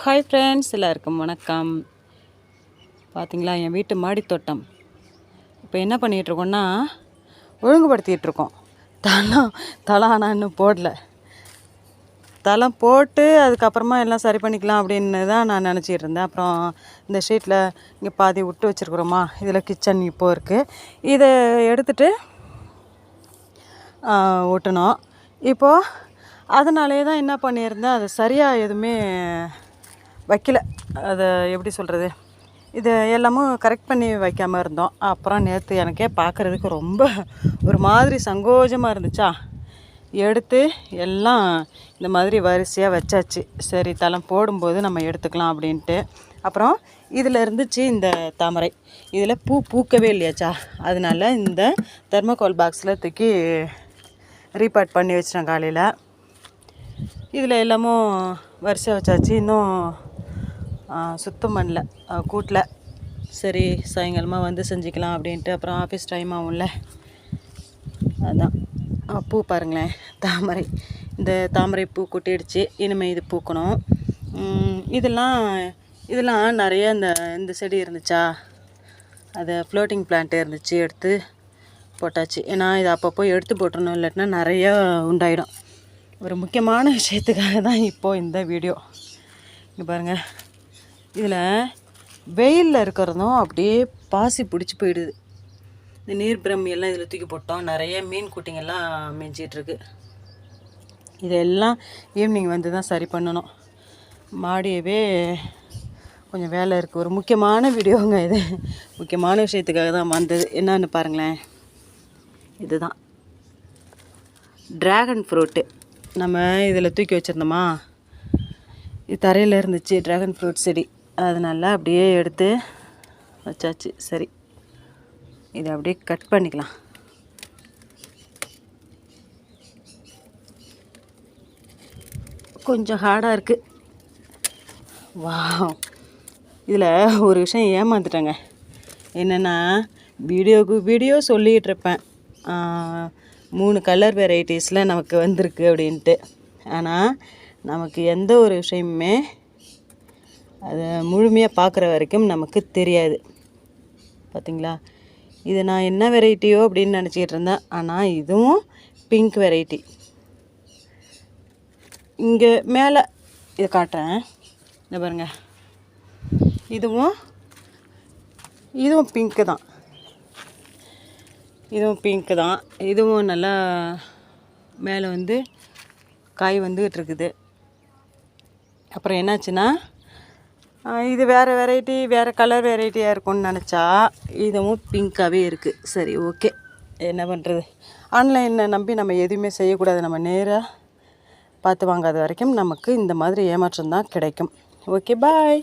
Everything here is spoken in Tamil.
ஹாய் ஃப்ரெண்ட்ஸ் எல்லாருக்கும் வணக்கம். பார்த்தீங்களா என் வீட்டு மாடித்தோட்டம். இப்போ என்ன பண்ணிகிட்டு ஒழுங்குபடுத்திகிட்ருக்கோம் தளம் தளம் ஆனால் இன்னும் போடல. தளம் போட்டு அதுக்கப்புறமா எல்லாம் சரி பண்ணிக்கலாம் அப்படின்னு தான் நான் நினச்சிட்டு இருந்தேன் அப்புறம் இந்த ஷீட்டில் இங்கே பாதி விட்டு வச்சுருக்குறோமா இதில் கிச்சன் இப்போ இருக்குது இதை எடுத்துட்டு ஒட்டணும் இப்போது அதனாலே தான் என்ன பண்ணியிருந்தேன் அது சரியாக எதுவுமே வைக்கல. அதை எப்படி சொல்கிறது இது எல்லாமும் கரெக்ட் பண்ணி வைக்காமல் இருந்தோம். அப்புறம் நேற்று எனக்கே பார்க்குறதுக்கு ரொம்ப ஒரு மாதிரி சங்கோஜமாக இருந்துச்சா? எடுத்து எல்லாம் இந்த மாதிரி வரிசையாக வச்சாச்சு. சரி தளம் போடும்போது நம்ம எடுத்துக்கலாம் அப்படின்ட்டு. அப்புறம் இதில் இருந்துச்சு இந்த தாமரை. இதில் பூ பூக்கவே இல்லையாச்சா? அதனால இந்த தெர்மோகோல் பாக்ஸில் தூக்கி ரீபார்ட் பண்ணி வச்சிட்டேன் காலையில். இதில் எல்லாமும் வரிசையாக வச்சாச்சு. இன்னும் சுத்தம் பண்ணல. கூட்டில். சரி சாயங்காலமாக வந்து செஞ்சுக்கலாம் அப்படின்ட்டு அப்புறம் ஆஃபீஸ் டைம் ஆகும்ல. அதான். பூ பாருங்களேன். தாமரை. இந்த தாமரை பூ கொட்டிடுச்சு. இனிமேல் இது பூக்கணும். இதெல்லாம் இதெல்லாம் நிறைய இந்த இந்த செடி இருந்துச்சா? அது ஃப்ளோட்டிங் பிளான்ட்டு இருந்துச்சு எடுத்து போட்டாச்சு. ஏன்னா இது அப்பப்போ எடுத்து போட்டுருணும் இல்லாட்டினா நிறையா உண்டாயிடும். ஒரு முக்கியமான விஷயத்துக்காக தான் இப்போது இந்த வீடியோ. இங்கே பாருங்கள் இதில் வெயிலில் இருக்கிறதும் அப்படியே பாசி பிடிச்சி போயிடுது. இந்த நீர் பிரம்மி எல்லாம் இதில் தூக்கி போட்டோம். நிறைய மீன் குட்டிங்கெல்லாம் மேய்ஞ்சிட்ருக்கு இதெல்லாம் ஈவினிங் வந்து தான் சரி பண்ணணும். மாடியவே கொஞ்சம் வேலை இருக்குது ஒரு முக்கியமான வீடியோங்க இது. முக்கியமான விஷயத்துக்காக தான் வந்தது. என்னன்னு பாருங்களேன். இதுதான். ட்ராகன் ஃப்ரூட்டு நம்ம இதில் தூக்கி வச்சுருந்தோமா? இது தரையில் இருந்துச்சு. ட்ராகன் ஃப்ரூட் செடி. அதனால அப்படியே எடுத்து வச்சாச்சு. சரி இதை அப்படியே கட் பண்ணிக்கலாம். கொஞ்சம் ஹார்டாக இருக்குது வா இதில் ஒரு விஷயம் ஏமாந்துட்டேங்க. என்னென்னா வீடியோக்கு வீடியோ சொல்லிகிட்டு இருப்பேன். மூணு கலர் வெரைட்டிஸில் நமக்கு வந்திருக்கு அப்படின்ட்டு. ஆனால் நமக்கு எந்த ஒரு விஷயமுமே அதை முழுமையாக பார்க்குற வரைக்கும் நமக்கு தெரியாது. பார்த்திங்களா இது நான் என்ன வெரைட்டியோ அப்படின்னு நினச்சிக்கிட்டு இருந்தேன். ஆனால் இதுவும் பிங்க் வெரைட்டி இங்கே மேலே இதை காட்டுறேன். இந்த பாருங்க. இதுவும் இதுவும் பிங்க்கு தான். இதுவும் பிங்க்கு தான். இதுவும் நல்லா மேலே வந்து காய் வந்துக்கிட்டு இருக்குது. அப்புறம் என்னாச்சுன்னா இது வேறு வெரைட்டி வேறு கலர் வெரைட்டியாக இருக்கும்னு நினச்சா இதுவும் பிங்க்காகவே இருக்குது சரி ஓகே என்ன பண்ணுறது ஆன்லைனில் நம்பி நம்ம எதுவுமே செய்யக்கூடாது. நம்ம நேராக பார்த்து வாங்காத வரைக்கும் நமக்கு இந்த மாதிரி ஏமாற்றம் தான் கிடைக்கும். Okay bye